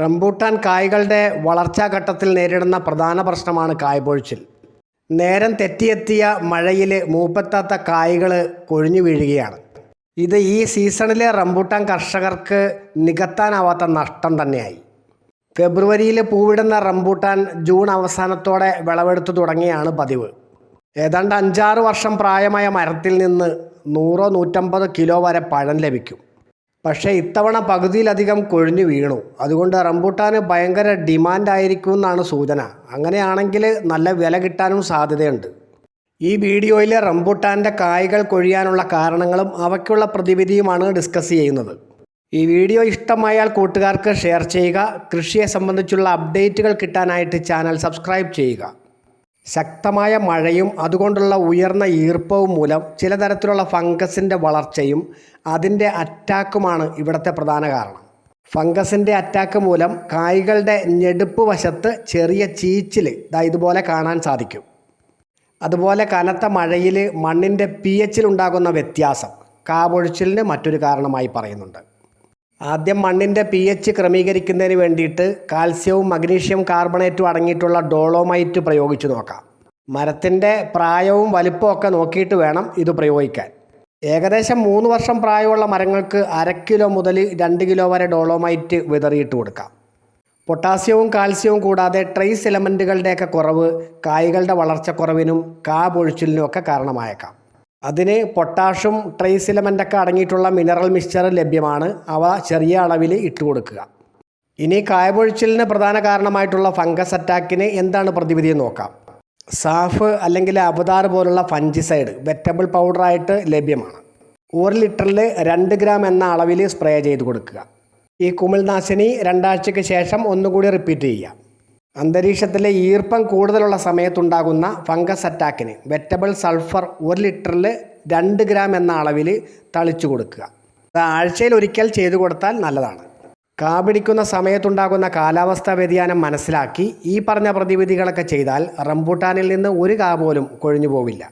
Rambutan കായ്കളുടെ വളർച്ചാ ഘട്ടത്തിൽ നേരിടുന്ന പ്രധാന പ്രശ്നമാണ് കായ്പൊഴിച്ചിൽ. നേരം തെറ്റിയെത്തിയ മഴയിൽ മൂപ്പെത്താത്ത കായ്കൾ കൊഴിഞ്ഞു വീഴുകയാണ്. ഇത് ഈ സീസണിലെ റംബൂട്ടാൻ കർഷകർക്ക് നികത്താനാവാത്ത നഷ്ടം തന്നെയായി. ഫെബ്രുവരിയിൽ പൂവിടുന്ന റംബൂട്ടാൻ ജൂൺ അവസാനത്തോടെ വിളവെടുത്തു തുടങ്ങിയാണ് പതിവ്. ഏതാണ്ട് അഞ്ചാറ് വർഷം പ്രായമായ മരത്തിൽ നിന്ന് നൂറോ നൂറ്റമ്പത് കിലോ വരെ പഴം ലഭിക്കും. പക്ഷേ ഇത്തവണ പകുതിയിലധികം കൊഴിഞ്ഞു വീണു. അതുകൊണ്ട് റംബൂട്ടാന് ഭയങ്കര ഡിമാൻഡ് ആയിരിക്കും എന്നാണ് സൂചന. അങ്ങനെയാണെങ്കിൽ നല്ല വില കിട്ടാനും സാധ്യതയുണ്ട്. ഈ വീഡിയോയിൽ റംബൂട്ടാന്റെ കായകൾ കൊഴിയാനുള്ള കാരണങ്ങളും അവയ്ക്കുള്ള പ്രതിവിധിയുമാണ് ഡിസ്കസ് ചെയ്യുന്നത്. ഈ വീഡിയോ ഇഷ്ടമായാൽ കൂട്ടുകാർക്ക് ഷെയർ ചെയ്യുക. കൃഷിയെ സംബന്ധിച്ചുള്ള അപ്ഡേറ്റുകൾ കിട്ടാനായിട്ട് ചാനൽ സബ്സ്ക്രൈബ് ചെയ്യുക. ശക്തമായ മഴയും അതുകൊണ്ടുള്ള ഉയർന്ന ഈർപ്പവും മൂലം ചില തരത്തിലുള്ള ഫംഗസിന്റെ വളർച്ചയും അതിന്റെ അറ്റാക്കുമാണ് ഇവിടുത്തെ പ്രധാന കാരണം. ഫംഗസിന്റെ അറ്റാക്ക് മൂലം കായ്കളുടെ ഞെടുപ്പ് വശത്ത് ചെറിയ ചീച്ചിൽ ഇതാ ഇതുപോലെ കാണാൻ സാധിക്കും. അതുപോലെ കനത്ത മഴയിൽ മണ്ണിന്റെ പി എച്ചിലുണ്ടാകുന്ന വ്യത്യാസം കാപൊഴിച്ചിലിന് മറ്റൊരു കാരണമായി പറയുന്നുണ്ട്. ആദ്യം മണ്ണിന്റെ പി എച്ച് ക്രമീകരിക്കുന്നതിന് വേണ്ടിയിട്ട് കാൽസ്യവും മഗ്നീഷ്യം കാർബണേറ്റും അടങ്ങിയിട്ടുള്ള ഡോളോമൈറ്റ് പ്രയോഗിച്ചു നോക്കാം. മരത്തിന്റെ പ്രായവും വലിപ്പവും ഒക്കെ നോക്കിയിട്ട് വേണം ഇത് പ്രയോഗിക്കാൻ. ഏകദേശം മൂന്ന് വർഷം പ്രായമുള്ള മരങ്ങൾക്ക് അര കിലോ മുതൽ രണ്ട് കിലോ വരെ ഡോളോമൈറ്റ് വിതറിയിട്ട് കൊടുക്കാം. പൊട്ടാസ്യവും കാൽസ്യവും കൂടാതെ ട്രേസ് എലമെന്റുകളുടെയൊക്കെ കുറവ് കായ്കളുടെ വളർച്ചക്കുറവിനും കാ പൊഴിച്ചിലിനും ഒക്കെ കാരണമായേക്കാം. അതിന് പൊട്ടാഷും ട്രേസ് അടങ്ങിയിട്ടുള്ള മിനറൽ മിക്സ്ചർ ലഭ്യമാണ്. അവ ചെറിയ അളവിൽ ഇട്ട് കൊടുക്കുക. ഇനി കായപൊഴിച്ചിലിന് പ്രധാന കാരണമായിട്ടുള്ള ഫംഗസ് അറ്റാക്കിന് എന്താണ് പ്രതിവിധി നോക്കാം. സാഫ് അല്ലെങ്കിൽ അബദാർ പോലുള്ള ഫഞ്ചിസൈഡ് വെറ്റബിൾ പൗഡറായിട്ട് ലഭ്യമാണ്. ഒരു ലിറ്ററിൽ രണ്ട് ഗ്രാം എന്ന അളവിൽ സ്പ്രേ ചെയ്ത് കൊടുക്കുക. ഈ കുമിൾനാശിനി രണ്ടാഴ്ചയ്ക്ക് ശേഷം ഒന്നുകൂടി റിപ്പീറ്റ് ചെയ്യുക. അന്തരീക്ഷത്തിലെ ഈർപ്പം കൂടുതലുള്ള സമയത്തുണ്ടാകുന്ന ഫംഗസ് അറ്റാക്കിന് വെറ്റബിൾ സൾഫർ ഒരു ലിറ്ററിൽ രണ്ട് ഗ്രാം എന്ന അളവിൽ തളിച്ചു കൊടുക്കുക. അത് ആഴ്ചയിൽ ഒരിക്കൽ ചെയ്തു കൊടുത്താൽ നല്ലതാണ്. കാപിടിക്കുന്ന സമയത്തുണ്ടാകുന്ന കാലാവസ്ഥാ വ്യതിയാനം മനസ്സിലാക്കി ഈ പറഞ്ഞ പ്രതിവിധികളൊക്കെ ചെയ്താൽ റംബൂട്ടാനിൽ നിന്ന് ഒരു കാ പോലും കൊഴിഞ്ഞു പോവില്ല.